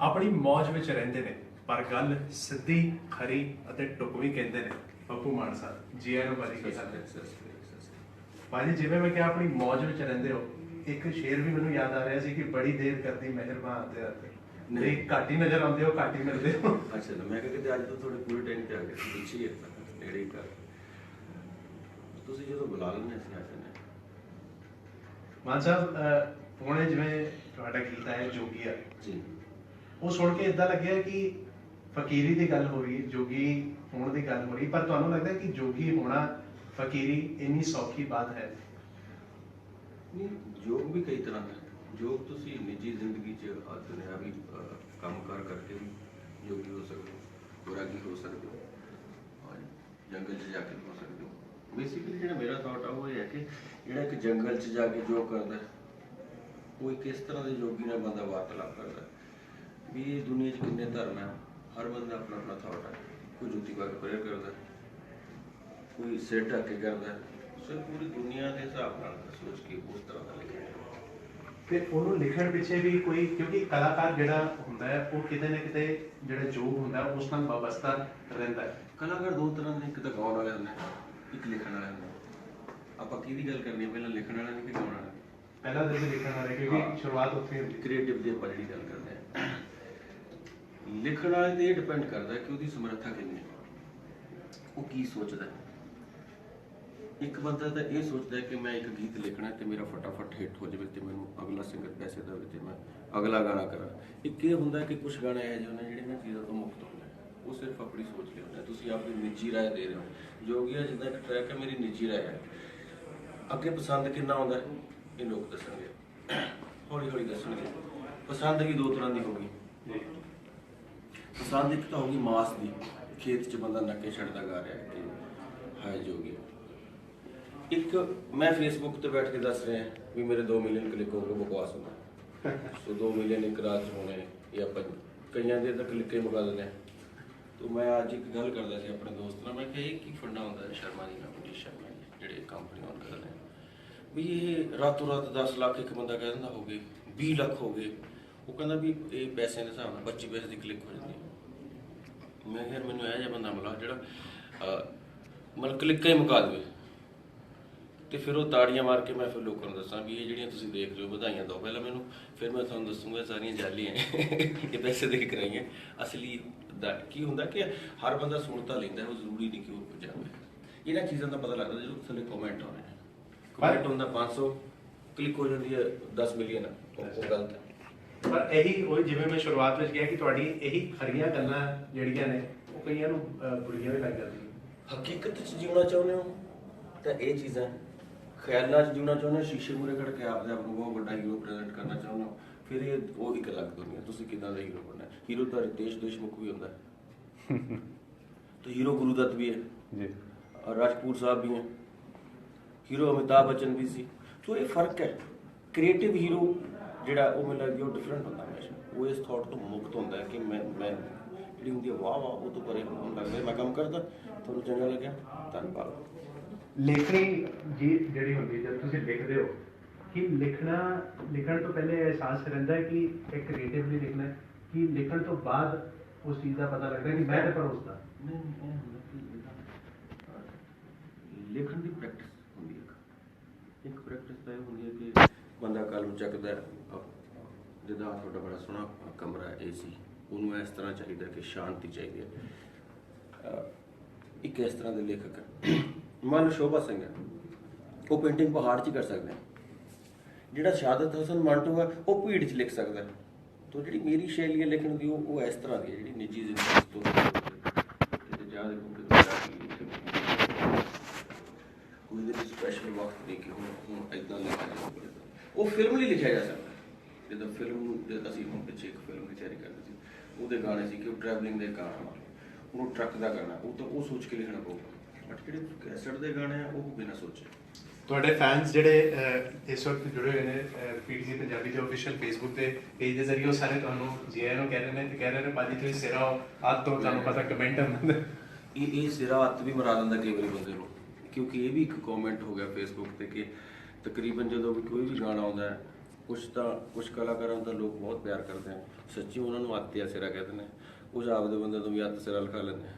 ਆਪਣੀ ਮੌਜ ਵਿੱਚ ਰਹਿੰਦੇ ਨੇ ਪਰ ਗੱਲ ਸਿੱਧੀ ਖਰੀ ਅਤੇ ਟੁਕਵੀਂ ਕਹਿੰਦੇ ਨੇ। ਬੱਬੂ ਮਾਨ ਸਾਹਿਬ ਜੀ ਆਇਆਂ ਨੂੰ ਭਾਜੀ ਕੀ ਹਾਲ ਹੈ ਭਾਜੀ ਜਿਵੇਂ ਮੈਂ ਕਿਹਾ ਆਪਣੀ ਮੌਜ ਵਿੱਚ ਰਹਿੰਦੇ ਹੋ ਇੱਕ ਸ਼ੇਰ ਵੀ ਮੈਨੂੰ ਯਾਦ ਆ ਰਿਹਾ ਸੀ ਕਿ ਬੜੀ ਦੇਰ ਕਰਦੀ ਮਿਹਰਬਾਨ ਤੇ ਰਾਤੇ ਨਹੀਂ। ਘੱਟ ਹੀ ਨਜ਼ਰ ਆਉਂਦੇ ਹੋ ਘੱਟ ਹੀ ਮਿਲਦੇ ਹੋ। ਅੱਛਾ ਮੈਂ ਕਿਹਾ ਕਿ ਅੱਜ ਤੋਂ ਥੋੜੇ ਪੂਰੇ ਟਾਈਮ ਤੇ ਆ ਗਏ ਪਿੱਛੇ ਹੀ ਹੈ ਨੇੜੇ ਹੀ ਕਰ। ਤੁਸੀਂ ਜਦੋਂ ਬੁਲਾ ਲੈਂਦੇ ਅਸੀਂ ਆ ਜਾਂਦੇ ਹਾਂ। ਮਾਨ ਸਾਹਿਬ ਹੁਣੇ ਜਿਵੇਂ ਤੁਹਾਡਾ ਗੀਤ ਆਇਆ ਜੋਗੀਆ। ਜੀ। ਉਹ ਸੁਣ ਕੇ ਇਦਾਂ ਲੱਗਿਆ ਕਿ ਫਕੀਰੀ ਦੀ ਗੱਲ ਹੋ ਰਹੀ ਜੋਗੀ ਹੋਣ ਦੀ ਗੱਲ ਹੋ ਰਹੀ ਪਰ ਤੁਹਾਨੂੰ ਲੱਗਦਾ ਕਿ ਜੋਗੀ ਹੋਣਾ ਫਕੀਰੀ ਇੰਨੀ ਸੌਖੀ ਬਾਤ ਹੈ? ਨਹੀਂ ਯੋਗ ਵੀ ਕਈ ਤਰ੍ਹਾਂ ਦਾ ਹੈ। ਤੁਸੀਂ ਨਿੱਜੀ ਜ਼ਿੰਦਗੀ 'ਚ ਦੁਨਿਆਵੀ ਕੰਮਕਾਰ ਕਰਕੇ ਵੀ ਯੋਗੀ ਹੋ ਸਕਦੇ ਹੋ ਵੈਰਾਗੀ ਹੋ ਸਕਦੇ ਹੋ ਜੰਗਲ 'ਚ ਜਾ ਕੇ ਹੋ ਸਕਦੇ ਹੋ। ਬੇਸਿਕਲੀ ਜਿਹੜਾ ਮੇਰਾ ਥਾਟ ਆ ਉਹ ਇਹ ਹੈ ਕਿ ਜਿਹੜਾ ਇੱਕ ਜੰਗਲ 'ਚ ਜਾ ਕੇ ਯੋਗ ਕਰਦਾ ਹੈ, ਉਹ ਇਸ ਤਰ੍ਹਾਂ ਦੇ ਜੋਗੀ ਨਾਲ ਬੰਦਾ ਵਾਰਤਾਲਾਪ ਕਰਦਾ ਵੀ ਇਹ ਦੁਨੀਆ 'ਚ ਕਿੰਨੇ ਧਰਮ ਹੈ? ਹਰ ਬੰਦਾ ਆਪਣਾ ਆਪਣਾ ਥਾਟ ਹੈ। ਕੋਈ ਜੁੱਤੀ ਪਾ ਕੇ ਪ੍ਰੇਅਰ ਕਰਦਾ ਕੋਈ ਸਿਰ ਢੱਕ ਕੇ ਕਰਦਾ। ਸੋ ਪੂਰੀ ਦੁਨੀਆ ਦੇ ਹਿਸਾਬ ਨਾਲ ਸੋਚ ਕੇ ਉਸ ਤਰ੍ਹਾਂ ਦਾ ਲਿਖਿਆ ਤੇ ਉਹਨੂੰ ਲਿਖਣ ਪਿੱਛੇ ਵੀ ਕੋਈ ਕਿਉਂਕਿ ਕਲਾਕਾਰ ਜਿਹੜਾ ਹੁੰਦਾ ਹੈ ਉਹ ਕਿਤੇ ਨਾ ਕਿਤੇ ਜਿਹੜਾ ਜੋਗ ਹੁੰਦਾ ਉਸ ਨਾਲ ਵਾਬਸਤਾ ਰਹਿੰਦਾ ਹੈ। ਕਲਾਕਾਰ ਦੋ ਤਰ੍ਹਾਂ ਦੇ ਇੱਕ ਤਾਂ ਗਾਉਣ ਵਾਲੇ ਹੁੰਦੇ ਨੇ ਇੱਕ ਲਿਖਣ ਵਾਲੇ ਹੁੰਦੇ ਆਪਾਂ ਕਿਹਦੀ ਗੱਲ ਕਰਨੀ ਹੈ? ਪਹਿਲਾਂ ਲਿਖਣ ਵਾਲੇ ਦੀ ਕਿ ਗਾਉਣ ਵਾਲੇ? ਪਹਿਲਾਂ ਦੇ ਲਿਖਣ ਵਾਲੇ ਕਿਉਂਕਿ। ਸ਼ੁਰੂਆਤ ਉੱਥੇ ਹੁੰਦੀ ਕ੍ਰੀਏਟਿਵ ਦੀ ਆਪਾਂ ਜਿਹੜੀ ਗੱਲ ਕਰਦੇ ਹਾਂ। ਲਿਖਣ ਵਾਲੇ ਤੇ ਇਹ ਡਿਪੈਂਡ ਕਰਦਾ ਕਿ ਉਹਦੀ ਸਮਰੱਥਾ ਕਿੰਨੀ ਹੈ। ਉਹ ਕੀ ਸੋਚਦਾ ਇੱਕ ਬੰਦਾ ਤਾਂ ਇਹ ਸੋਚਦਾ ਕਿ ਮੈਂ ਇੱਕ ਗੀਤ ਲਿਖਣਾ ਤੇ ਮੇਰਾ ਫਟਾਫਟ ਹਿੱਟ ਹੋ ਜਾਵੇ ਤੇ ਮੈਨੂੰ ਅਗਲਾ ਸਿੰਗਰ ਪੈਸੇ ਦੇਵੇ ਤੇ ਮੈਂ ਅਗਲਾ ਗਾਣਾ ਕਰਾਂ। ਇੱਕ ਇਹ ਹੁੰਦਾ ਕਿ ਕੁਝ ਗਾਣੇ ਇਹੋ ਜਿਹੇ ਹੁੰਦੇ ਨੇ ਜਿਹੜੇ ਨਾ ਚੀਜ਼ਾਂ ਤੋਂ ਮੁਕਤ ਹੁੰਦੇ ਉਹ ਸਿਰਫ ਆਪਣੀ ਸੋਚ ਲਈ ਹੁੰਦਾ ਤੁਸੀਂ ਆਪਣੀ ਨਿੱਜੀ ਰਾਏ ਦੇ ਰਹੇ ਹੋ। ਜੋਗੀਆ ਜਿੱਦਾਂ ਇੱਕ ਟਰੈਕ ਹੈ, ਮੇਰੀ ਨਿੱਜੀ ਰਾਏ ਹੈ। ਅੱਗੇ ਪਸੰਦ ਕਿੰਨਾ ਆਉਂਦਾ ਇਹ ਲੋਕ ਦੱਸਣਗੇ। ਹੌਲੀ ਹੌਲੀ ਦੱਸਣਗੇ। ਪਸੰਦ ਵੀ ਦੋ ਤਰ੍ਹਾਂ ਦੀ ਹੋਗੀ ਜੀ ਪਸੰਦ ਇੱਕ ਤਾਂ ਹੋਗੀ ਮਾਸ ਦੀ, ਖੇਤ 'ਚ ਬੰਦਾ ਨੱਕੇ ਛੱਡਦਾ ਗਾ ਰਿਹਾ ਹੈ ਕਿ ਹਾਏ ਜੋਗੀ ਇੱਕ ਮੈਂ ਫੇਸਬੁੱਕ ਤੇ ਬੈਠ ਕੇ ਦੱਸ ਰਿਹਾ ਵੀ ਮੇਰੇ 2 ਮਿਲੀਅਨ ਕਲਿੱਕ ਹੋ ਗਏ ਬਕਵਾਸ ਹੁੰਦਾ ਸੋ 2 ਮਿਲੀਅਨ ਇੱਕ ਰਾਤ 'ਚ ਹੋਣੇ ਇਹ ਆਪਾਂ ਕਈਆਂ ਦੇ ਤਾਂ ਕਲਿੱਕ ਹੀ ਮੁਕਾ ਦਿੰਦੇ ਆ। ਤੋ ਮੈਂ ਅੱਜ ਇੱਕ ਗੱਲ ਕਰਦਾ ਸੀ ਆਪਣੇ ਦੋਸਤ ਨਾਲ, ਮੈਂ ਕਿਹਾ ਇਹ ਕੀ ਫੰਡਾ ਹੁੰਦਾ ਸ਼ਰਮਾ ਜੀ ਨਾਲ ਸ਼ਰਮਾ ਜੀ, ਜਿਹੜੇ ਕੰਪਨੀ ਓਨ ਕਰਦੇ ਵੀ ਇਹ ਰਾਤੋਂ ਰਾਤ 10 ਲੱਖ ਇੱਕ ਬੰਦਾ ਕਹਿ ਦਿੰਦਾ ਹੋ ਗਏ 20 ਲੱਖ ਹੋ ਗਏ। ਉਹ ਕਹਿੰਦਾ ਵੀ ਇਹ ਪੈਸੇ ਦੇ ਹਿਸਾਬ ਨਾਲ 25 ਪੈਸੇ ਦੀ ਕਲਿੱਕ ਹੋ ਜਾਂਦੀ ਹੈ। ਮੈਂ ਕਿਹਾ ਯਾਰ ਮੈਨੂੰ ਇਹ ਜਿਹਾ ਬੰਦਾ ਮਿਲਾ ਜਿਹੜਾ ਮਤਲਬ ਕਲਿੱਕਾਂ ਹੀ ਮੁਕਾ ਦੇਵੇ। ਤੇ ਫਿਰ ਉਹ ਤਾੜੀਆਂ ਮਾਰ ਕੇ ਮੈਂ ਫਿਰ ਲੋਕਾਂ ਨੂੰ ਦੱਸਾਂ ਵੀ ਇਹ ਜਿਹੜੀਆਂ ਤੁਸੀਂ ਦੇਖ ਰਹੇ ਹੋ ਵਧਾਈਆਂ ਦਿਓ। ਪਹਿਲਾਂ ਮੈਨੂੰ ਫਿਰ ਮੈਂ ਤੁਹਾਨੂੰ ਦੱਸੂਗਾ ਸਾਰੀਆਂ ਜਾਲੀਆਂ। ਇਹ ਪੈਸੇ ਦੇ ਕੇ ਕਰਾਈਆਂ। ਅਸਲੀ ਦਾ ਕੀ ਹੁੰਦਾ ਕਿ ਹਰ ਬੰਦਾ ਸੁਣਤਾ ਲੈਂਦਾ ਉਹ ਜ਼ਰੂਰੀ ਨਹੀਂ ਕਿ ਉਹ ਪਹੁੰਚਾਵੇ ਇਹਨਾਂ ਚੀਜ਼ਾਂ ਦਾ ਪਤਾ ਲੱਗਦਾ ਜਦੋਂ ਥੱਲੇ ਕਮੈਂਟ ਆਉਂਦੇ ਨੇ। ਕਮੈਂਟ ਹੁੰਦਾ 500 ਕਲਿੱਕ ਹੋ ਜਾਂਦੀ ਹੈ 10 ਮਿਲੀਅਨ। ਉਹ ਉਹ ਗਲਤ ਹੈ। ਪਰ ਇਹੀ ਉਹ ਜਿਵੇਂ ਮੈਂ ਸ਼ੁਰੂਆਤ ਵਿੱਚ ਕਿਹਾ ਕਿ ਤੁਹਾਡੀ ਇਹੀ ਖਰੀਆਂ ਗੱਲਾਂ ਜਿਹੜੀਆਂ ਨੇ ਉਹ ਕਈਆਂ ਨੂੰ ਬੁਰੀਆਂ ਵੀ ਲੱਗ ਜਾਂਦੀਆਂ। ਹਕੀਕਤ 'ਚ ਜਿਉਣਾ ਚਾਹੁੰਦੇ ਹੋ? ਤਾਂ ਇਹ ਚੀਜ਼ਾਂ ਖਿਆਲਾਂ 'ਚ ਜਿਉਣਾ ਚਾਹੁੰਦੇ ਹੋ? ਸ਼ੀਸ਼ੇ ਮੂਰੇ ਖੜ ਕੇ ਆਪਦੇ ਆਪ ਨੂੰ ਬਹੁਤ ਵੱਡਾ ਹੀਰੋ ਪ੍ਰੈਜ਼ੈਂਟ ਕਰਨਾ ਚਾਹੁੰਦੇ ਹੋ? ਫਿਰ ਇਹ ਉਹ ਇੱਕ ਅਲੱਗ ਦੁਨੀਆ। ਤੁਸੀਂ ਕਿਦਾਂ ਦਾ ਹੀਰੋ ਬਣਨਾ? ਹੀਰੋ ਤਾਂ ਰਿਤੇਸ਼ ਦੇਸ਼ਮੁਖ ਵੀ ਹੁੰਦਾ। ਹੈ ਤੇ ਹੀਰੋ ਗੁਰੂ ਦੱਤ ਵੀ ਹੈ। ਜੀ। ਔਰ ਰਾਜਪੂਤ ਸਾਹਿਬ ਵੀ ਹੈ। ਹੀਰੋ ਅਮਿਤਾਭ ਬੱਚਨ ਵੀ ਸੀ। ਸੋ ਇਹ ਫ਼ਰਕ ਹੈ। ਕ੍ਰੀਏਟਿਵ ਹੀਰੋ ਜਿਹੜਾ ਉਹ ਮੈਨੂੰ ਲੱਗਦਾ ਉਹ ਡਿਫਰੈਂਟ ਹੁੰਦਾ ਹਮੇਸ਼ਾ ਉਹ ਇਸ ਥਾਟ ਤੋਂ ਮੁਕਤ ਹੁੰਦਾ ਹੈ ਕਿ ਮੈਂ ਮੈਂ ਜਿਹੜੀ ਹੁੰਦੀ ਹੈ ਵਾਹ ਵਾਹ ਉਹ ਤੋਂ ਪਰੇ ਹੋਣ ਲੱਗਦਾ। ਮੈਂ ਕੰਮ ਕਰਦਾ ਤੁਹਾਨੂੰ ਚੰਗਾ ਲੱਗਿਆ ਧੰਨਵਾਦ ਲੇਖਣੀ ਜੀ ਜਿਹੜੀ ਹੁੰਦੀ ਜਦ ਤੁਸੀਂ ਲਿਖਦੇ ਹੋ ਕਿ ਲਿਖਣਾ ਲਿਖਣ ਤੋਂ ਪਹਿਲੇ ਅਹਿਸਾਸ ਰਹਿੰਦਾ ਹੈ ਕਿ ਇੱਕ ਕ੍ਰੀਏਟਿਵਲੀ ਲਿਖਣਾ ਹੈ ਕਿ ਲਿਖਣ ਤੋਂ ਬਾਅਦ ਉਸ ਚੀਜ਼ ਦਾ ਪਤਾ ਲੱਗਦਾ ਕਿ ਮੈਂ ਤੇ ਪਰੋਸਦਾ ਨਹੀਂ ਨਹੀਂ ਇਹ ਹੁੰਦਾ ਕਿ ਲਿਖਣ ਦੀ ਪ੍ਰੈਕਟਿਸ ਹੁੰਦੀ ਹੈ ਇੱਕ। ਇੱਕ ਪ੍ਰੈਕਟਿਸ ਤਾਂ ਇਹ ਹੁੰਦੀ ਹੈ ਕਿ ਬੰਦਾ ਕਲਮ ਚੱਕਦਾ ਹੈ, ਜਿੱਦਾਂ ਤੁਹਾਡਾ ਬੜਾ ਸੋਹਣਾ ਕਮਰਾ ਹੈ ਏਸੀ ਉਹਨੂੰ ਇਸ ਤਰ੍ਹਾਂ ਚਾਹੀਦਾ ਕਿ ਸ਼ਾਂਤੀ ਚਾਹੀਦੀ ਹੈ। ਇੱਕ ਇਸ ਤਰ੍ਹਾਂ ਦੇ ਲੇਖਕ ਹੈ। ਮੰਨ ਲਓ ਸ਼ੋਭਾ ਸਿੰਘ ਹੈ। ਉਹ ਪੇਂਟਿੰਗ ਪਹਾੜ 'ਚ ਕਰ ਸਕਦੇ ਹੈ। ਜਿਹੜਾ ਸ਼ਹਾਦਤ ਹਸਨ ਮੰਟੂ ਹੈ ਉਹ ਭੀੜ 'ਚ ਲਿਖ ਸਕਦਾ ਹੈ। ਤੋ ਜਿਹੜੀ ਮੇਰੀ ਸ਼ੈਲੀ ਹੈ ਲਿਖਣ ਦੀ ਉਹ ਉਹ ਇਸ ਤਰ੍ਹਾਂ ਦੀ ਜਿਹੜੀ ਨਿੱਜੀ ਜ਼ਿੰਦਗੀ ਤੋਂ ਕੋਈ ਦੇ ਸਪੈਸ਼ਲ ਵਕਤ ਦੇ ਕੇ ਹੁਣ ਹੁਣ ਇਦਾਂ ਲਿਖਿਆ ਜਾਊਗਾ ਉਹ ਫਿਲਮ ਲਈ ਲਿਖਿਆ ਜਾ ਸਕਦਾ। ਜਦੋਂ ਫਿਲਮ ਅਸੀਂ ਹੁਣ ਪਿੱਛੇ ਇੱਕ ਫਿਲਮ ਦੀ ਤਿਆਰੀ ਕਰਦੇ ਸੀ ਉਹਦੇ ਗਾਣੇ ਸੀ ਕਿ ਉਹ ਟਰੈਵਲਿੰਗ ਦੇ ਗਾਣਾ ਉਹਨੂੰ ਟਰੱਕ ਦਾ ਗਾਣਾ ਉਹ ਤਾਂ ਉਹ ਸੋਚ ਕੇ ਲਿਖਣਾ ਪਊਗਾ। ਬਟ ਜਿਹੜੇ ਕੈਸਟ ਦੇ ਗਾਣੇ ਆ ਉਹ ਬਿਨਾਂ ਸੋਚੇ। ਤੁਹਾਡੇ ਫੈਨਸ ਜਿਹੜੇ ਇਸ ਵਕਤ ਜੁੜੇ ਹੋਏ ਨੇ ਪੀਟੀਸੀ ਪੰਜਾਬੀ ਦੇ ਅਫੀਸ਼ੀਅਲ ਫੇਸਬੁੱਕ ਤੇ ਪੇਜ ਦੇ ਜ਼ਰੀਏ ਸਾਰੇ ਤੁਹਾਨੂੰ ਜੀ ਆਇਆਂ ਨੂੰ ਕਹਿ ਰਹੇ ਨੇ ਤੇ ਕਹਿ ਰਹੇ ਨੇ ਭਾਜੀ ਤੁਸੀਂ ਸਿਰਾ ਆਦ ਤੋਂ ਤੁਹਾਨੂੰ ਪਤਾ ਕਮੈਂਟ ਆਉਂਦੇ ਇਹ ਇਹ ਸਿਰਾ ਹੱਥ ਵੀ ਮਰਾ ਦਿੰਦਾ ਕਈ ਵਾਰੀ ਬੰਦੇ ਨੂੰ। ਕਿਉਂਕਿ ਇਹ ਵੀ ਇੱਕ ਕਮੈਂਟ ਹੋ ਗਿਆ ਫੇਸਬੁੱਕ ਤੇ ਕਿ ਤਕਰੀਬਨ ਜਦੋਂ ਵੀ ਕੋਈ ਵੀ ਗਾਣਾ ਆਉਂਦਾ ਹੈ ਕੁਝ ਤਾਂ ਕੁਝ ਕਲਾਕਾਰਾਂ ਤਾਂ ਲੋਕ ਬਹੁਤ ਪਿਆਰ ਕਰਦੇ ਆ। ਸੱਚੀ ਉਹਨਾਂ ਨੂੰ ਆਤੇ ਸਿਰਾ ਕਹਿੰਦੇ ਨੇ ਕੁਝ ਆਪਦੇ ਬੰਦੇ ਤੋਂ ਵੀ ਅੱਤ ਸਿਰਾ ਲਿਖਾ ਲੈਂਦੇ ਆ।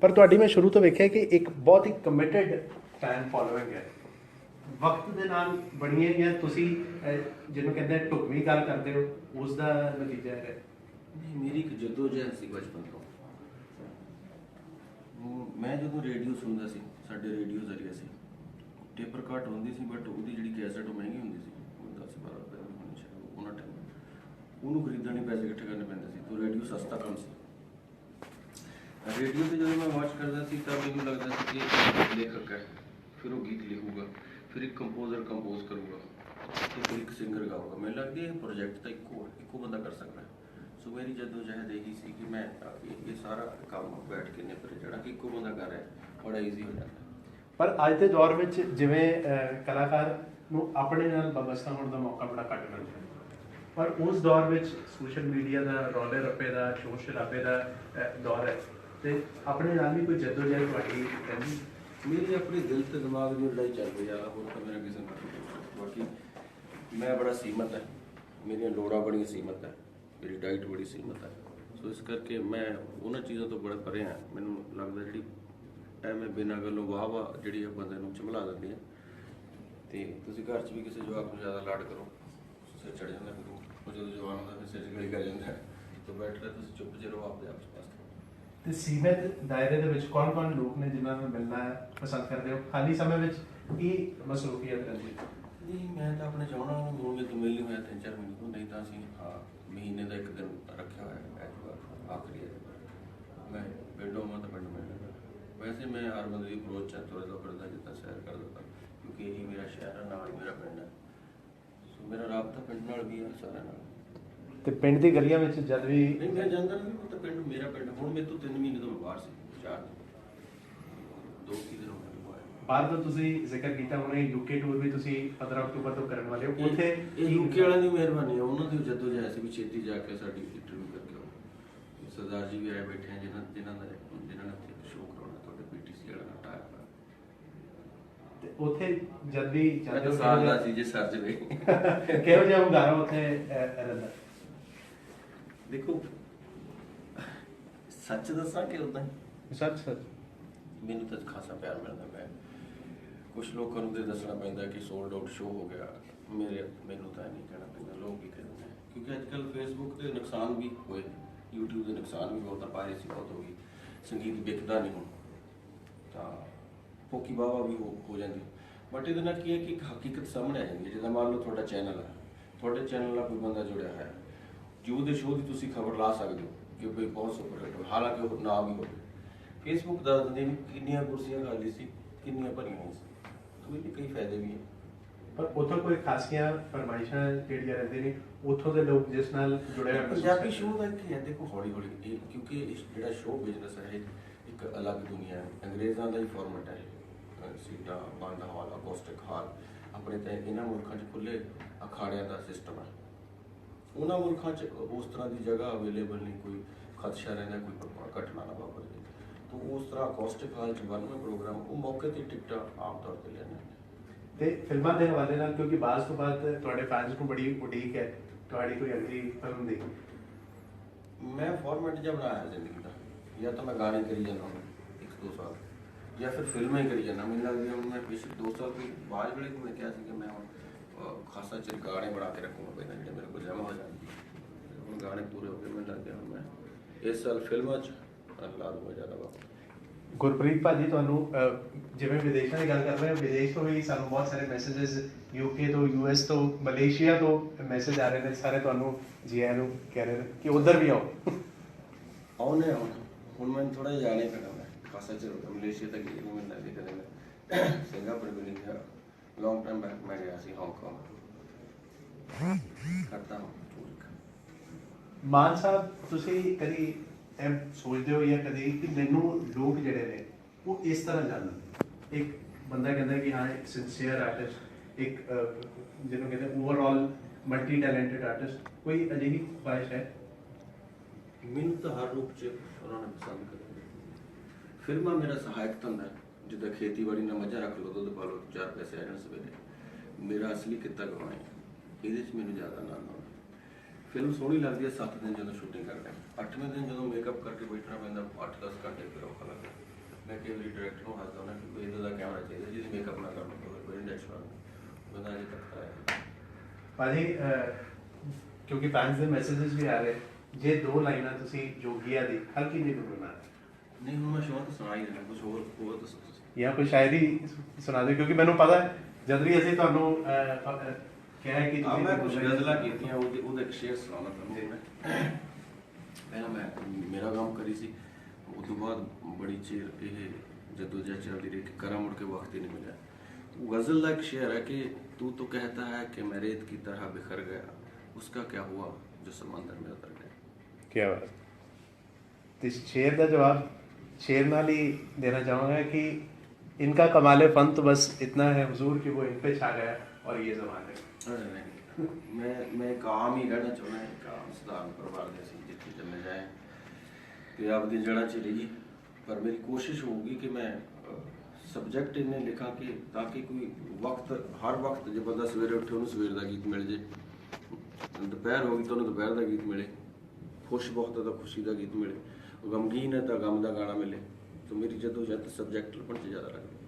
ਪਰ ਤੁਹਾਡੀ ਮੈਂ ਸ਼ੁਰੂ ਤੋਂ ਵੇਖਿਆ ਕਿ ਇੱਕ ਬਹੁਤ ਹੀ ਕਮਿਟਡ ਫੈਨ ਫੋਲੋਇੰਗ ਹੈ। ਵਕਤ ਦੇ ਨਾਲ ਬਣੀਆਂ ਗਈਆਂ ਤੁਸੀਂ ਅਹ, ਜਿਹਨੂੰ ਕਹਿੰਦੇ ਆ ਢੁਕਵੀਂ ਗੱਲ ਕਰਦੇ ਹੋ ਉਸ ਦਾ ਨਤੀਜਾ ਹੈ। ਨਹੀਂ ਮੇਰੀ ਇੱਕ ਜਦੋਜਹਿਦ ਸੀ ਬਚਪਨ ਤੋਂ। ਮੈਂ ਜਦੋਂ ਰੇਡੀਓ ਸੁਣਦਾ ਸੀ ਸਾਡੇ ਰੇਡੀਓ ਜ਼ਰੀਏ ਸੀ। ਟੇਪਰ ਘੱਟ ਹੁੰਦੀ ਸੀ ਬਟ ਉਹਦੀ ਜਿਹੜੀ ਕੈਸਟ ਉਹ ਮਹਿੰਗੀ ਹੁੰਦੀ ਸੀ। ਉਹ 10 12 ਰੁਪਏ ਦੀ ਹੋਣੀ ਸ਼ਾਇਦ, ਉਹਨਾਂ ਟਾਈਮ ਉਹਨੂੰ ਖਰੀਦਣ ਲਈ ਪੈਸੇ ਇਕੱਠੇ ਕਰਨੇ ਪੈਂਦੇ ਸੀ, ਤਾਂ ਰੇਡੀਓ ਸਸਤਾ ਕੰਮ ਸੀ। ਰੇਡੀਓ ਤੇ ਜਦੋਂ ਮੈਂ ਵਾਚ ਕਰਦਾ ਸੀ ਤਾਂ ਮੈਨੂੰ ਲੱਗਦਾ ਸੀ ਕਿ ਇੱਕ ਲੇਖਕ ਹੈ, ਫਿਰ ਉਹ ਗੀਤ ਲਿਖੂਗਾ, ਫਿਰ ਇੱਕ ਕੰਪੋਜ਼ਰ ਕੰਪੋਜ਼ ਕਰੂਗਾ, ਤੇ ਫਿਰ ਇੱਕ ਸਿੰਗਰ ਗਾਊਗਾ। ਮੈਨੂੰ ਲੱਗਦਾ ਇਹ ਪ੍ਰੋਜੈਕਟ ਤਾਂ ਇੱਕੋ ਹੈ ਇੱਕੋ ਬੰਦਾ ਕਰ ਸਕਦਾ ਸੋ ਮੇਰੀ ਜਦੋਂ ਜਹਿਦ ਇਹੀ ਸੀ ਕਿ ਮੈਂ, ਇਹ ਸਾਰਾ ਕੰਮ ਬੈਠ ਕੇ ਨਿਪਟ ਜਿਹੜਾ ਕਿ ਇੱਕੋ ਬੰਦਾ ਕਰ ਰਿਹਾ ਬੜਾ ਈਜ਼ੀ ਹੋ ਜਾਂਦਾ ਪਰ ਅੱਜ ਦੇ ਦੌਰ ਵਿੱਚ ਜਿਵੇਂ ਕਲਾਕਾਰ ਨੂੰ ਆਪਣੇ ਨਾਲ ਵابਸਤਾ ਹੋਣ ਦਾ ਮੌਕਾ ਬੜਾ ਘੱਟ ਮਿਲਦਾ ਹੈ ਪਰ ਉਸ ਦੌਰ ਵਿੱਚ ਸੋਸ਼ਲ ਮੀਡੀਆ ਦਾ ਰੌਲੇ ਰੱਪੇ ਦਾ, ਸ਼ੋਰ ਸ਼ਰਾਬੇ ਦਾ ਦੌਰ ਹੈ। ਤੇ ਆਪਣੇ ਨਾਲ ਵੀ ਕੋਈ ਜਦੋਜਹਿਦ ਤੁਹਾਡੀ ਰਹਿੰਦੀ ਮੇਰੀ ਆਪਣੇ ਦਿਲ ਤੇ ਦਿਮਾਗ ਦੀ ਲੜਾਈ ਚੱਲ ਰਹੀ ਆ, ਹੋਰ ਤਾਂ ਮੇਰਾ ਕਿਸੇ ਨਾਲ ਬਾਕੀ ਮੈਂ ਬੜਾ ਸੀਮਤ ਹੈ। ਮੇਰੀਆਂ ਲੋੜਾਂ ਬੜੀਆਂ ਸੀਮਤ ਹੈ। ਮੇਰੀ ਡਾਈਟ ਬੜੀ ਸੀਮਤ ਹੈ। ਸੋ ਇਸ ਕਰਕੇ ਮੈਂ ਉਹਨਾਂ ਚੀਜ਼ਾਂ ਤੋਂ ਬੜਾ ਪਰੇ ਹਾਂ। ਮੈਨੂੰ ਲੱਗਦਾ ਜਿਹੜੀ ਐਵੇਂ ਬਿਨਾਂ ਗੱਲੋਂ ਵਾਹ ਵਾਹ ਜਿਹੜੀ ਆ ਬੰਦੇ ਨੂੰ ਚਮਲਾ ਦਿੰਦੀ ਹੈ ਤੇ ਤੁਸੀਂ ਘਰ 'ਚ ਵੀ ਕਿਸੇ ਜਵਾਕ ਨੂੰ ਜ਼ਿਆਦਾ ਲਾਡ ਕਰੋ। ਸਿਰ ਚੜ ਜਾਂਦਾ ਫਿਰ ਉਹ। ਜਦੋਂ ਜਵਾਨ ਹੁੰਦਾ ਫਿਰ ਸਿਰ ਗਲੀ ਕਰ ਜਾਂਦਾ। ਹੈ ਤਾਂ ਬੈਟਰ ਹੈ ਤੁਸੀਂ ਚੁੱਪ ਜਿਹੇ ਰਹੋ ਆਪਦੇ ਆਪ 'ਚ ਬਸ ਤੇ ਸੀਮਿਤ ਦਾਇਰੇ ਦੇ ਵਿੱਚ ਕੌਣ-ਕੌਣ ਲੋਕ ਨੇ ਜਿਨ੍ਹਾਂ ਨੂੰ ਮਿਲਣਾ ਪਸੰਦ ਕਰਦੇ ਹੋ? ਖਾਲੀ ਸਮੇਂ ਵਿੱਚ ਕੀ ਮਸਰੂਫੀਅਤ ਰਹਿੰਦੀ ਹੈ? ਨਹੀਂ ਮੈਂ ਤਾਂ ਆਪਣੇ ਚਾਹਣਾ ਹੁਣ ਜੇ ਮਿਲ ਨਹੀਂ ਹੋਇਆ ਤਿੰਨ ਚਾਰ ਮਹੀਨੇ ਤੋਂ ਨਹੀਂ ਤਾਂ ਅਸੀਂ ਹਾਂ ਮਹੀਨੇ ਦਾ ਇੱਕ ਦਿਨ ਰੱਖਿਆ ਹੋਇਆ ਹੈ ਐਤਵਾਰ ਆਖਰੀ ਐਤਵਾਰ ਮੈਂ ਪਿੰਡੋਂ ਮੈਂ ਤਾਂ ਪਿੰਡ ਮਿਲ ਲੈਂਦਾ ਵੈਸੇ ਮੈਂ ਹਰ ਬੰਦੇ ਦੀ ਅਪਰੋਚ ਹੈ ਤੁਰਦਾ ਫਿਰਦਾ ਜਿੱਦਾਂ ਸੈਰ ਕਰਦਾ ਤਾਂ ਕਿਉਂਕਿ ਇਹੀ ਮੇਰਾ ਸ਼ਹਿਰ ਹੈ ਨਾਲ ਮੇਰਾ ਪਿੰਡ ਹੈ ਸੋ ਮੇਰਾ ਰਾਬਤਾ ਪਿੰਡ ਨਾਲ ਵੀ ਹੈ ਸਾਰਿਆਂ ਨਾਲ। ਤੇ ਪਿੰਡ ਦੀ ਗਲੀਆਂ ਵਿੱਚ ਜਦ ਵੀ ਨਹੀਂ ਮੈਂ ਜਾਂਦਾ ਨਹੀਂ ਉਹ ਤਾਂ ਪਿੰਡ ਮੇਰਾ ਪਿੰਡ। ਹੁਣ ਮੇਰੇ ਤੋਂ ਤਿੰਨ ਮਹੀਨੇ ਤੋਂ ਬਾਹਰ ਸੀ ਚਾਰ ਦਿਨ। ਦੋ ਕੀ ਦਿਨ ਹੋ ਗਏ ਬਾਹਰ ਦਾ ਤੁਸੀਂ ਜ਼ਿਕਰ ਕੀਤਾ ਹੁਣੇ ਯੂਕੇ ਟੂਰ ਵੀ ਤੁਸੀਂ 15 ਅਕਤੂਬਰ ਤੋਂ ਕਰਨ ਵਾਲੇ ਹੋ। ਉੱਥੇ ਇਹ ਯੂਕੇ ਵਾਲਿਆਂ ਦੀ ਮਿਹਰਬਾਨੀ ਹੈ ਉਹਨਾਂ ਦੀ ਜਦੋਂ ਜਾਇਆ ਸੀ ਵੀ ਛੇਤੀ ਜਾ ਕੇ ਸਾਡੀ ਇੰਟਰਵਿਊ ਕਰਕੇ ਆਓ। ਸਰਦਾਰ ਜੀ ਵੀ ਆਏ ਬੈਠੇ ਆ ਜਿਨ੍ਹਾਂ ਜਿਨ੍ਹਾਂ ਦਾ ਜਿਨ੍ਹਾਂ ਨੇ ਸ਼ੋਅ ਕਰਾਉਣਾ ਤੁਹਾਡੇ ਪੀਟੀਸੀ ਵਾਲਾ ਨਾਲ ਟਾਈਪ ਤੇ ਉੱਥੇ ਜਦ ਵੀ ਜਾਂਦੇ ਹੋ ਸਾਲ ਦਾ ਸੀ ਜੇ ਸਰ ਜਵੇ ਕਿਹੋ ਜਿਹਾ ਹੁੰਗਾਰਾ ਉੱਥੇ ਰਹਿੰਦਾ ਦੇਖੋ ਸੱਚ ਦੱਸਾਂ ਕਿ ਉਦਾਂ ਸੱਚ ਸੱਚ। ਮੈਨੂੰ ਤਾਂ ਖਾਸਾ ਪਿਆਰ ਮਿਲਦਾ ਮੈਂ ਕੁਝ ਲੋਕਾਂ ਨੂੰ ਤੇ ਦੱਸਣਾ ਪੈਂਦਾ ਕਿ ਸੋਲਡ ਆਊਟ ਸ਼ੋਅ ਹੋ ਗਿਆ। ਮੇਰੇ ਮੈਨੂੰ ਤਾਂ ਨਹੀਂ ਕਹਿਣਾ ਪੈਂਦਾ ਲੋਕ ਕੀ ਕਹਿੰਦੇ ਨੇ। ਕਿਉਂਕਿ ਅੱਜ ਕੱਲ ਫੇਸਬੁੱਕ ਤੇ ਨੁਕਸਾਨ ਵੀ ਹੋਏ YouTube ਦੇ ਨੁਕਸਾਨ ਵੀ ਬਹੁਤ ਆ ਪਾਇਰੇਸੀ ਬਹੁਤ ਹੋ ਗਈ। ਸੰਗੀਤ ਵਿਕਦਾ ਨਹੀਂ ਹੁਣ। ਫੋਕੀ ਬਾਵਾ ਵੀ ਹੋ ਹੋ ਜਾਂਦੀ। ਬਟ ਇਹਦੇ ਨਾਲ ਕੀ ਹੈ ਕਿ ਇੱਕ ਹਕੀਕਤ ਸਾਹਮਣੇ ਆ ਜਾਂਦੀ ਹੈ। ਜਿੱਦਾਂ ਮੰਨ ਲਓ ਤੁਹਾਡਾ ਚੈਨਲ ਹੈ ਤੁਹਾਡੇ ਚੈਨਲ ਨਾਲ ਕੋਈ ਬੰਦਾ ਜੁੜਿਆ ਹੈ। ਜੋ ਉਹਦੇ ਸ਼ੋਅ ਦੀ ਤੁਸੀਂ ਖਬਰ ਲਾ ਸਕਦੇ ਹੋ ਕਿ ਭਈ ਬਹੁਤ ਸੁਪਰ ਹਿੱਟ ਹਾਲਾਂਕਿ ਉਹ ਨਾ ਵੀ ਹੋਵੇ। ਫੇਸਬੁੱਕ ਦੱਸ ਦਿੰਦੇ ਵੀ ਕਿੰਨੀਆਂ ਕੁਰਸੀਆਂ ਖਾਲੀ ਸੀ ਕਿੰਨੀਆਂ ਭਰੀਆਂ ਹੋਈਆਂ ਸੀ। ਤਾਂ ਇਹਦੇ ਕਈ ਫਾਇਦੇ ਵੀ ਹੈ। ਪਰ ਉੱਥੋਂ ਕੋਈ ਖਾਸੀਆਂ ਫਰਮਾਇਸ਼ਾਂ ਜਿਹੜੀਆਂ ਰਹਿੰਦੇ ਨੇ ਉੱਥੋਂ ਦੇ ਲੋਕ ਜਿਸ ਨਾਲ ਜੁੜੇ ਹੋਏ ਪੰਜਾਬੀ ਸ਼ੋਅ ਦਾ ਕੀ ਹੈ। ਦੇਖੋ ਹੌਲੀ ਹੌਲੀ ਕਿਉਂਕਿ ਜਿਹੜਾ ਸ਼ੋਅ ਬਿਜ਼ਨਸ ਹੈ ਇੱਕ ਅਲੱਗ ਦੁਨੀਆ ਹੈ। ਅੰਗਰੇਜ਼ਾਂ ਦਾ ਹੀ ਫਾਰਮੈਟ ਹੈ ਸੀਟਾਂ ਬੰਦ ਹਾਲ ਅਕੋਸਟਿਕ ਹਾਲ। ਆਪਣੇ ਤਾਂ ਇਹਨਾਂ ਮੁਲਕਾਂ 'ਚ ਖੁੱਲੇ ਅਖਾੜਿਆਂ ਦਾ ਸਿਸਟਮ ਹੈ ਉਹਨਾਂ ਮੁਲਕਾਂ 'ਚ ਉਸ ਤਰ੍ਹਾਂ ਦੀ ਜਗ੍ਹਾ ਅਵੇਲੇਬਲ ਨਹੀਂ ਕੋਈ ਖਦਸ਼ਾ ਰਹਿੰਦਾ ਕੋਈ ਘਟਨਾ ਨਾ ਵਾਪਰ ਤਾਂ ਉਸ ਤਰ੍ਹਾਂ ਅਕੋਸਟਿਕ ਹਾਲ 'ਚ ਬਣਵੇਂ ਪ੍ਰੋਗਰਾਮ ਉਹ ਮੌਕੇ ਤੇ ਟਿਕਟਾਂ ਆਮ ਤੌਰ ਤੇ ਲੈਣੇ ਤੇ ਫਿਲਮਾਂ ਦੇ ਹਵਾਲੇ ਨਾਲ ਕਿਉਂਕਿ ਬਾਅਦ ਤੋਂ ਬਾਅਦ ਤੁਹਾਡੇ ਫੈਨਸ ਨੂੰ ਬੜੀ ਉਡੀਕ ਹੈ ਤੁਹਾਡੀ ਕੋਈ ਅਗਲੀ ਫਿਲਮ ਦੀ। ਮੈਂ ਫਾਰਮੈਟ ਜਿਹਾ ਬਣਾਇਆ ਜ਼ਿੰਦਗੀ ਦਾ ਜਾਂ ਤਾਂ ਮੈਂ ਗਾਣੇ ਕਰੀ ਜਾਂਦਾ ਇੱਕ ਦੋ ਸਾਲ। ਜਾਂ ਫਿਰ ਫਿਲਮਾਂ ਹੀ ਕਰੀ ਜਾਂਦਾ। ਮੈਨੂੰ ਲੱਗਦਾ ਹੁਣ ਮੈਂ ਪਿਛਲੇ ਦੋ ਸਾਲ ਕੋਈ ਬਾਅਦ ਵੇਲੇ ਤੋਂ ਮੈਂ ਕਿਹਾ ਸੀ ਕਿ ਮੈਂ ਹੁਣ ਖਾਸਾ ਚਿਰ ਗਾਣੇ ਬਣਾ ਕੇ ਰੱਖੂੰਗਾ ਪਹਿਲਾਂ ਜਿਹੜੇ ਮੇਰੇ ਕੋਲ ਜਮ੍ਹਾਂ ਹੋ ਜਾਣਗੇ ਹੁਣ ਗਾਣੇ ਪੂਰੇ ਹੋ ਗਏ ਮੈਨੂੰ ਲੱਗਦਾ ਹੁਣ ਮੈਂ ਇਸ ਸਾਲ ਫਿਲਮਾਂ 'ਚ ਲਾ ਦੂੰਗਾ ਜ਼ਿਆਦਾ ਵਕਤ ਗੁਰਪ੍ਰੀਤ ਭਾਜੀ ਤੁਹਾਨੂੰ ਜਿਵੇਂ ਵਿਦੇਸ਼ਾਂ ਦੀ ਗੱਲ ਕਰ ਰਹੇ ਹਾਂ ਵਿਦੇਸ਼ ਤੋਂ ਵੀ ਸਾਨੂੰ ਬਹੁਤ ਸਾਰੇ ਮੈਸੇजेस ਯੂਕੇ ਤੋਂ ਯੂਐਸ ਤੋਂ ਮਲੇਸ਼ੀਆ ਤੋਂ ਮੈਸੇਜ ਆ ਰਹੇ ਨੇ। ਸਾਰੇ ਤੁਹਾਨੂੰ ਜੀ ਆਇਆਂ ਨੂੰ ਕਹਿ ਰਹੇ ਨੇ ਕਿ ਉਧਰ ਵੀ ਆਓ। ਆਉਨੇ ਆਉਣ ਹੁਣ। ਮੈਨੂੰ ਥੋੜਾ ਜਿਹਾ ਜਾਣਾ ਪੈਣਾ ਕਦੇ ਮੈਂ ਸਿੰਗਾਪੁਰ ਵੀ ਨਹੀਂ ਗਿਆ ਲੌਂਗ ਟਾਈਮ ਬੈਕ ਮੈਂ ਗਿਆ ਸੀ ਹਾਂਗਕਾਂਗ ਕਰਤਾ ਹਾਂ ਮਾਨ ਸਾਹਿਬ ਤੁਸੀਂ ਕਦੀ ਇਹ ਸੋਚਦੇ ਹੋ ਜਾਂ ਕਦੀ ਕਿ ਮੈਨੂੰ ਲੋਕ ਜਿਹੜੇ ਨੇ ਉਹ ਇਸ ਤਰ੍ਹਾਂ ਜਾਣਨ ਇੱਕ ਬੰਦਾ ਕਹਿੰਦਾ ਕਿ ਹਾਂ ਇੱਕ ਸਿੰਸੀਅਰ ਆਰਟਿਸਟ ਇੱਕ ਜਿਹਨੂੰ ਕਹਿੰਦੇ ਓਵਰਆਲ ਮਲਟੀ ਟੈਲੈਂਟਡ ਆਰਟਿਸਟ ਕੋਈ ਅਜਿਹੀ ਖੁਆਇਸ਼ ਹੈ ਮੈਨੂੰ ਤਾਂ ਹਰ ਰੂਪ ਚ ਉਹਨਾਂ ਨੇ ਪਸੰਦ ਫਿਲਮਾਂ ਮੇਰਾ ਸਹਾਇਕ ਧੰਦਾ ਜਿੱਦਾਂ ਖੇਤੀਬਾੜੀ ਨਾਲ ਮੱਝਾਂ ਰੱਖ ਲਓ, ਦੁੱਧ ਪਾ ਲਓ, ਚਾਰ ਪੈਸੇ ਆ ਜਾਣ ਸਵੇਰੇ। ਮੇਰਾ ਅਸਲੀ ਕਿੱਤਾ ਗਾਉਣਾ ਹੈ। ਇਹਦੇ 'ਚ ਮੈਨੂੰ ਜ਼ਿਆਦਾ ਆਨੰਦ ਆਉਂਦਾ ਫਿਲਮ ਸੋਹਣੀ ਲੱਗਦੀ ਹੈ 7 ਦਿਨ ਜਦੋਂ ਸ਼ੂਟਿੰਗ ਕਰਦੇ ਹਾਂ। 8ਵੇਂ ਦਿਨ ਜਦੋਂ ਮੇਕਅਪ ਕਰਕੇ ਬੈਠਣਾ ਪੈਂਦਾ 8-10 ਘੰਟੇ ਫਿਰ ਔਖਾ ਲੱਗਦਾ। ਮੈਂ ਕਈ ਵਾਰੀ ਡਾਇਰੈਕਟਰ ਨੂੰ ਹੱਸਦਾ ਹੁੰਦਾ ਕਿ ਕੋਈ ਇਹਦਾ ਦਾ ਕੈਮਰਾ ਚਾਹੀਦਾ, ਜਿਹਦੇ ਮੇਕਅਪ ਨਾ ਕਰਨਾ ਪਵੇ, ਕੋਈ ਇੰਡੈਕਸ਼ਨ ਬੰਦਾ ਅਜੇ ਤੱਕ ਆਇਆ ਭਾਜੀ ਕਿਉਂਕਿ ਫੈਨਸ ਦੇ ਮੈਸੇजेस ਵੀ ਆ ਰਹੇ। ਜੇ ਦੋ ਲਾਈਨਾਂ ਤੁਸੀਂ ਜੋਗੀਆ ਦੀ ਹਲਕੀ ਜਿਹੀ ਗੁਣਗੁਣਾ ਨਹੀਂ ਹੁਣ ਮੈਂ ਸ਼ੌਕ ਸੁਣਾ ਹੀ ਦੇਣਾ ਕੁਝ ਹੋਰ ਹੋਰ ਦੱਸੋ ਤੁਸੀਂ ਜਾਂ ਕੋਈ ਸ਼ਾਇਰੀ ਸੁਣਾ ਦਿਓ ਕਿਉਂਕਿ ਮੈਨੂੰ ਪਤਾ ਹੈ ਜਦ ਵੀ ਅਸੀਂ ਤੁਹਾਨੂੰ ਅਹ, ਅਹ, ਕਿਹਾ ਹੈ ਕਿ ਆ ਮੈਂ ਕੁਝ ਤੁਸੀਂ ਗਜ਼ਲਾਂ ਕੀਤੀਆਂ ਉਹਦੇ ਉਹਦਾ ਇੱਕ ਸ਼ੇਅਰ ਸੁਣਾਉਣਾ ਤੁਹਾਨੂੰ ਮੈਂ ਪਹਿਲਾਂ ਮੈਂ ਮੇਰਾ ਕੰਮ ਕਰੀ ਸੀ ਉਸ ਤੋਂ ਬਾਅਦ ਬੜੀ ਚਿਰ ਇਹ ਜਦੋਂ ਜਦ ਚੱਲਦੀ ਰਹੀ ਕਿ ਕਰਾਂ ਮੁੜ ਕੇ ਵਕਤ ਹੀ ਨਹੀਂ ਮਿਲਿਆ ਉਹ ਗਜ਼ਲ ਦਾ ਇੱਕ ਸ਼ੇਅਰ है कि तू तो कहता है कि मैं रेत की तरह बिखर गया उसका क्या हुआ जो समंदर में उतर गया ਕੀ ਬਾਤ ਤੇ शेर ਦਾ ਜਵਾਬ शेर नाल देना चाहूँगा कि इनका कमाल फन बस इतना है हुजूर कि वो इन पे छा गया और ये जमाने मैं। मैं ਕਾਮ ਹੀ ਰਹਿਣਾ ਚਾਹੁੰਦਾ ਹਾਂ ਕਾਮ ਸਦਾਨ ਪਰਿਵਾਰ ਦੇ ਅਸੀਂ ਜਿੱਥੇ ਚੱਲੇ ਜਾਏ ਤੇ ਆਪ ਦੀ ਜੜਾ ਚਲੀ ਗਈ ਪਰ ਮੇਰੀ ਕੋਸ਼ਿਸ਼ ਹੋਊਗੀ ਕਿ ਮੈਂ ਸਬਜੈਕਟ ਇਹਨੇ ਲਿਖਾ ਕਿ ਤਾਂ ਕਿ ਕੋਈ ਵਕਤ ਹਰ ਵਕਤ ਜੇ ਬੰਦਾ ਸਵੇਰੇ ਉੱਠੇ ਉਹਨੂੰ ਸਵੇਰ ਦਾ ਗੀਤ ਮਿਲ ਜੇ ਦੁਪਹਿਰ ਹੋ ਗਈ ਤਾਂ ਉਹਨੂੰ ਦੁਪਹਿਰ ਦਾ ਗੀਤ ਮਿਲੇ ਖੁਸ਼ ਬਹੁਤ ਦਾ ਖੁਸ਼ੀ ਦਾ ਗੀਤ ਮਿਲੇ ਗਮਗੀਨ ਹੈ ਤਾਂ ਗਮ ਦਾ ਗਾਣਾ ਮਿਲੇ। ਤਾਂ ਮੇਰੀ ਜਦੋਂ ਜਦ ਸਬਜੈਕਟ ਲੱਭਣ 'ਚ ਜ਼ਿਆਦਾ ਲੱਗਦਾ।